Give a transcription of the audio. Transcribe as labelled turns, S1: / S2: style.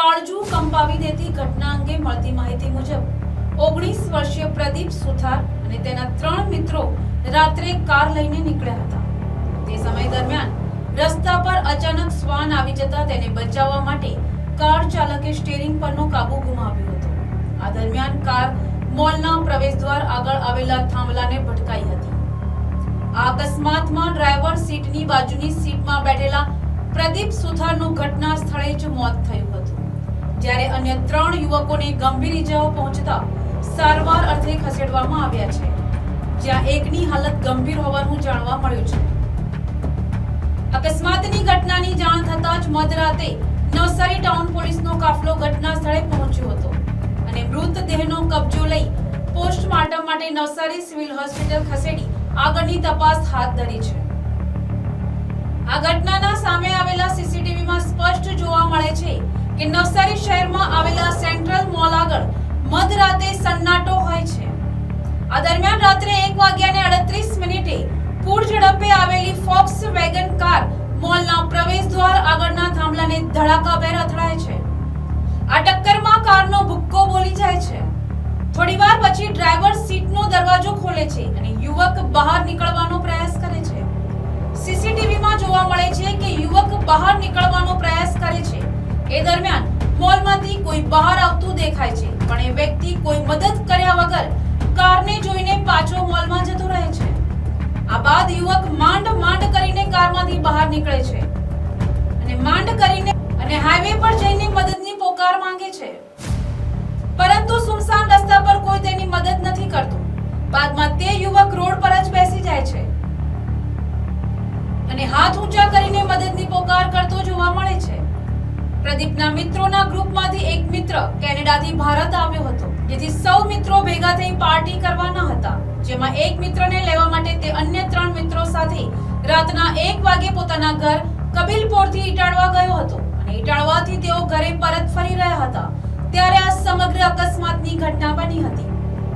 S1: કાળજુ કંપાવી દેતી ઘટના અંગે મળતી માહિતી મુજબ, ઓગણીસ વર્ષીય પ્રદીપ સુથાર અને તેના ત્રણ મિત્રો રાત્રે કાર લઈને નીકળ્યા હતા. તે સમય દરમિયાન રસ્તા પર અચાનક શ્વાન આવી જતા તેને બચાવવા માટે કાર ચાલકે સ્ટેરિંગ પરનો કાબુ ગુમાવ્યો હતો. આ દરમિયાન કાર મોલના પ્રવેશદ્વાર આગળ આવેલા થાંભલાને ભટકાઈ હતી. આ અકસ્માતમાં ડ્રાઈવર સીટની બાજુની સીટમાં બેઠેલા પ્રદીપ સુથારનું ઘટના સ્થળે જ મોત થયું હતું. જ્યારે અન્ય ત્રણ યુવકોને ગંભીર ઈજાઓ પહોંચતા સારવાર અર્થે ખસેડવામાં આવ્યા છે, જ્યાં એકની હાલત ગંભીર હોવાનું જાણવા મળ્યું છે. અકસ્માતની ઘટનાની જાણ થતાં જ મધરાતે નવસારી ટાઉન પોલીસનો કાફલો ઘટના સ્થળે પહોંચ્યો હતો અને મૃતદેહનો કબજો લઈ પોસ્ટમોર્ટમ માટે નવસારી સિવિલ હોસ્પિટલ ખસેડી આગળની તપાસ હાથ ધરી છે. આ ઘટનાના સામે આવેલા સીસીટીવીમાં સ્પષ્ટ જોવા મળે છે કે નવસારી શહેરમાં આવેલા સેન્ટ્રલ મોલ આગળ મધરાતે સન્નાટો હોય છે. આ દરમિયાન રાત્રે એક વાગ્યાને અડત્રીસ મિનિટે પૂર ઝડપે આવેલી ફોક્સ વેગન કાર મોલના પ્રવેશદ્વાર આગળના થાંભલાને ધડાકાભેર અથડાય છે. આ ટક્કરમાં કારનો ભુક્કો બોલી જાય છે. થોડીવાર પછી ડ્રાઈવર સીટનો દરવાજો ખોલે છે અને યુવક બહાર નીકળવાનો પ્રયાસ કરે છે. સીસીટીવીમાં જોવા મળે છે કે યુવક બહાર છે એ દરમિયાન મોલમાંથી કોઈ બહાર આવતું દેખાય છે, પણ એ વ્યક્તિ કોઈ મદદ કર્યા વગર કારને જોઈને પાછો મોલમાં જતો રહે છે. આ બાદ યુવક માંડ માંડ કરીને કારમાંથી બહાર નીકળે છે. અને માંડ કરીને અને હાઈવે પર જઈને મદદની પોકાર માંગે છે. પરંતુ સુમસાન રસ્તા પર કોઈ તેની મદદ નથી કરતું. બાદમાં તે યુવક રોડ પર જ બેસી જાય છે. અને હાથ ઊંચા પ્રદીપના મિત્રોના ગ્રુપમાંથી એક મિત્ર કેનેડાથી ભારત આવ્યો હતો, જેથી સૌ મિત્રો ભેગા થઈ પાર્ટી કરવાના હતા. જેમાં એક મિત્રને લેવા માટે તે અન્ય ત્રણ મિત્રો સાથે રાતના એક વાગે પોતાના ઘર કબીલપોરથી ઇટાળવા ગયો હતો અને ઇટાળવાથી તેઓ ઘરે પરત ફરી રહ્યા હતા. ત્યારે આ સમગ્ર અકસ્માતની ઘટના બની હતી.